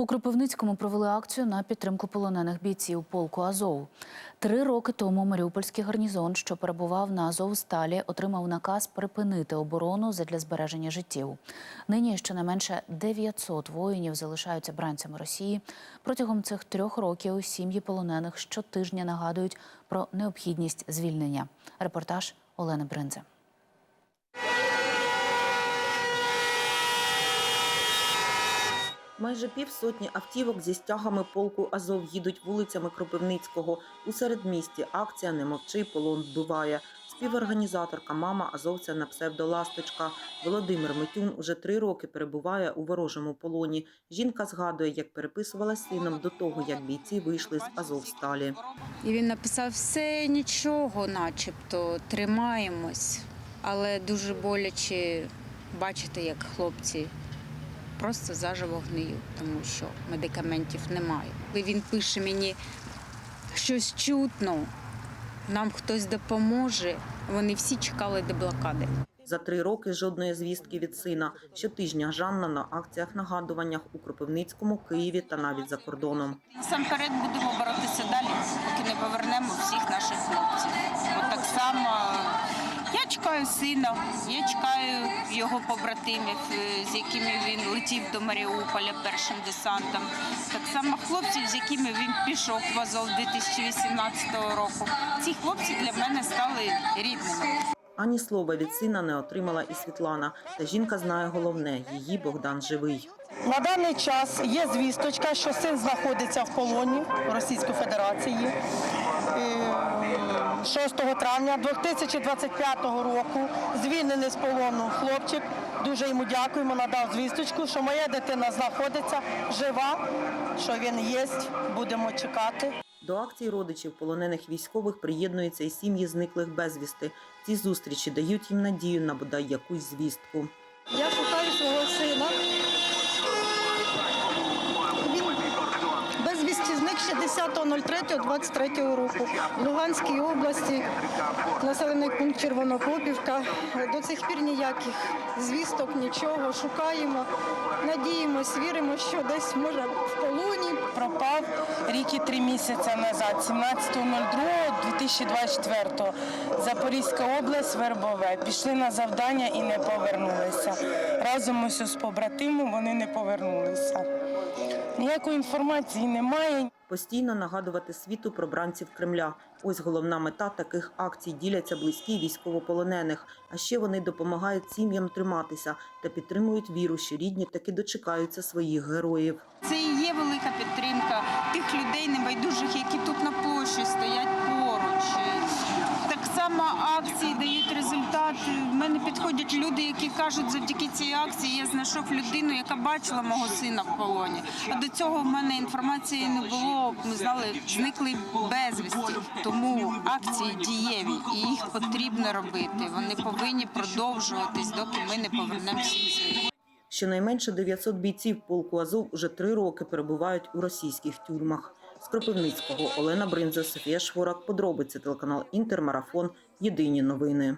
У Кропивницькому провели акцію на підтримку полонених бійців полку Азов. Три роки тому Маріупольський гарнізон, що перебував на Азовсталі, отримав наказ припинити оборону задля збереження життів. Нині щонайменше 900 воїнів залишаються бранцями Росії. Протягом цих трьох років сім'ї полонених щотижня нагадують про необхідність звільнення. Репортаж Олени Бринзе. Майже півсотні автівок зі стягами полку Азов їдуть вулицями Кропивницького. У середмісті акція «Не мовчи, полон вбиває». Співорганізаторка мама азовця на псевдо Ласточка Володимир Митюн уже три роки перебуває у ворожому полоні. Жінка згадує, як переписувала сином до того, як бійці вийшли з Азовсталі. І він написав все нічого, начебто тримаємось, але дуже боляче бачити, як хлопці просто заживо гниють, тому що медикаментів немає. І він пише мені щось чутно, нам хтось допоможе. Вони всі чекали деблокади. За три роки жодної звістки від сина. Щотижня Жанна на акціях нагадуваннях у Кропивницькому, Києві та навіть за кордоном. Насамперед будемо боротися далі, поки не повернемо всіх наших хлопців. Бо так само я чекаю сина, я чекаю його побратимів, е, з якими він летів до Маріуполя першим десантом. Так само хлопців, з якими він пішов в Азов 2018 року. Ці хлопці для мене стали рідними. Ані слова від сина не отримала і Світлана. Та жінка знає головне – її Богдан живий. На даний час є звісточка, що син знаходиться в полоні Російської Федерації. Е, 6 травня 2025 року звільнений з полону хлопчик. Дуже йому дякуємо, надав звісточку, що моя дитина знаходиться жива, що він є. Будемо чекати. До акції родичів полонених військових приєднуються і сім'ї зниклих безвісти. Ці зустрічі дають їм надію на бодай якусь звістку. Я шукаю свого сина. Він безвісті зник 60.03.23 року в Луганській області, населений пункт Червонокопівка. До цих пір ніяких звісток, нічого. Шукаємо, надіємось, віримо, що десь може в полоні. пропав рік і три місяці назад, 17.02.2024. Запорізька область, Вербове. Пішли на завдання і не повернулися. Разом ось з побратимом вони не повернулися. Ніякої інформації немає. Постійно нагадувати світу про бранців Кремля. Ось головна мета таких акцій – діляться близькі військовополонених. А ще вони допомагають сім'ям триматися та підтримують віру, що рідні таки дочекаються своїх героїв. Це і є велика підтримка тих людей небайдужих, які тут на площі стоять. Само акції дають результат. В мене підходять люди, які кажуть, завдяки цій акції я знайшов людину, яка бачила мого сина в полоні. А до цього в мене інформації не було. Ми знали, зникли безвісті. Тому акції дієві і їх потрібно робити. Вони повинні продовжуватись, доки ми не повернемо всіх своїх. Щонайменше 900 бійців полку Азов уже три роки перебувають у російських тюрмах. З Кропивницького Олена Бринза, Софія Шворак. Подробиці телеканал Інтермарафон. Єдині новини.